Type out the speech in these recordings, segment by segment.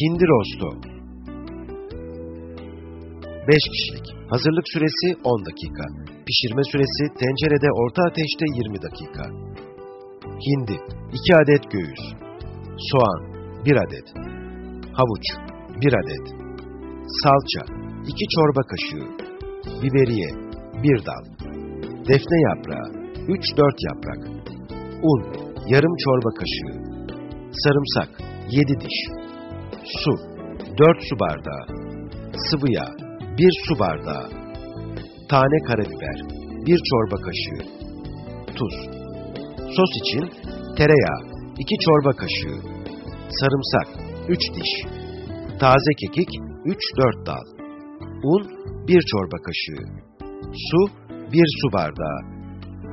Hindi rosto 5 kişilik. Hazırlık süresi 10 dakika. Pişirme süresi tencerede orta ateşte 20 dakika. Hindi 2 adet göğüs. Soğan 1 adet. Havuç 1 adet. Salça 2 çorba kaşığı. Biberiye 1 dal. Defne yaprağı 3-4 yaprak. Un yarım çorba kaşığı. Sarımsak 7 diş. Su 4 su bardağı. Sıvı yağ 1 su bardağı. Tane karabiber 1 çorba kaşığı. Tuz. Sos için tereyağı 2 çorba kaşığı. Sarımsak 3 diş. Taze kekik 3-4 dal. Un 1 çorba kaşığı. Su 1 su bardağı.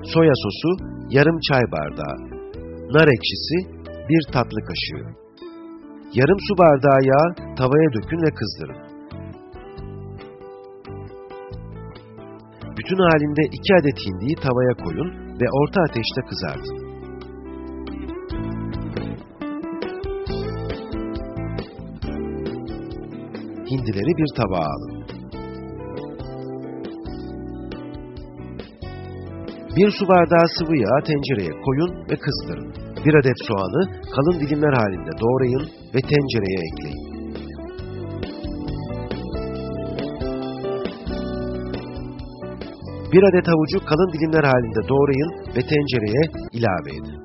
Soya sosu yarım çay bardağı. Nar ekşisi 1 tatlı kaşığı. Yarım su bardağı yağ tavaya dökün ve kızdırın. Bütün halinde 2 adet hindiyi tavaya koyun ve orta ateşte kızartın. Hindileri bir tabağa alın. Bir su bardağı sıvı yağ tencereye koyun ve kızdırın. Bir adet soğanı kalın dilimler halinde doğrayın ve tencereye ekleyin. Bir adet havucu kalın dilimler halinde doğrayın ve tencereye ilave edin.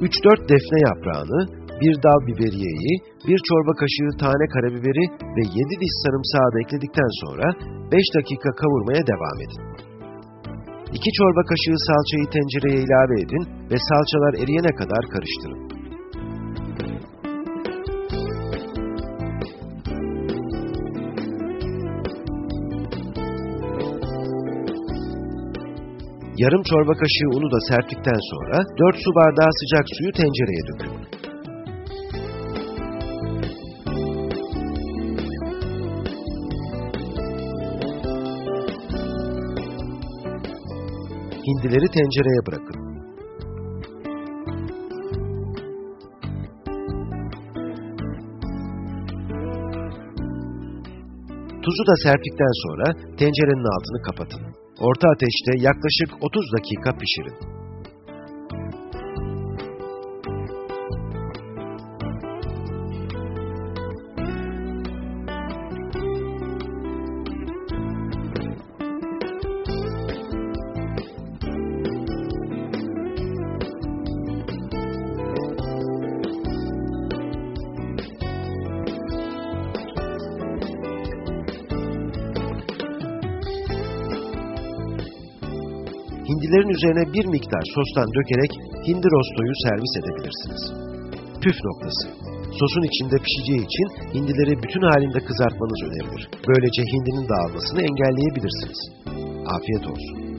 Üç dört defne yaprağını, bir dal biberiyeyi, bir çorba kaşığı tane karabiberi ve yedi diş sarımsağı da ekledikten sonra 5 dakika kavurmaya devam edin. 2 çorba kaşığı salçayı tencereye ilave edin ve salçalar eriyene kadar karıştırın. Yarım çorba kaşığı unu da serptikten sonra 4 su bardağı sıcak suyu tencereye dökün. Hindileri tencereye bırakın. Tuzu da serptikten sonra tencerenin altını kapatın. Orta ateşte yaklaşık 30 dakika pişirin. Hindilerin üzerine bir miktar sostan dökerek hindi rostoyu servis edebilirsiniz. Püf noktası. Sosun içinde pişeceği için hindileri bütün halinde kızartmanız önerilir. Böylece hindinin dağılmasını engelleyebilirsiniz. Afiyet olsun.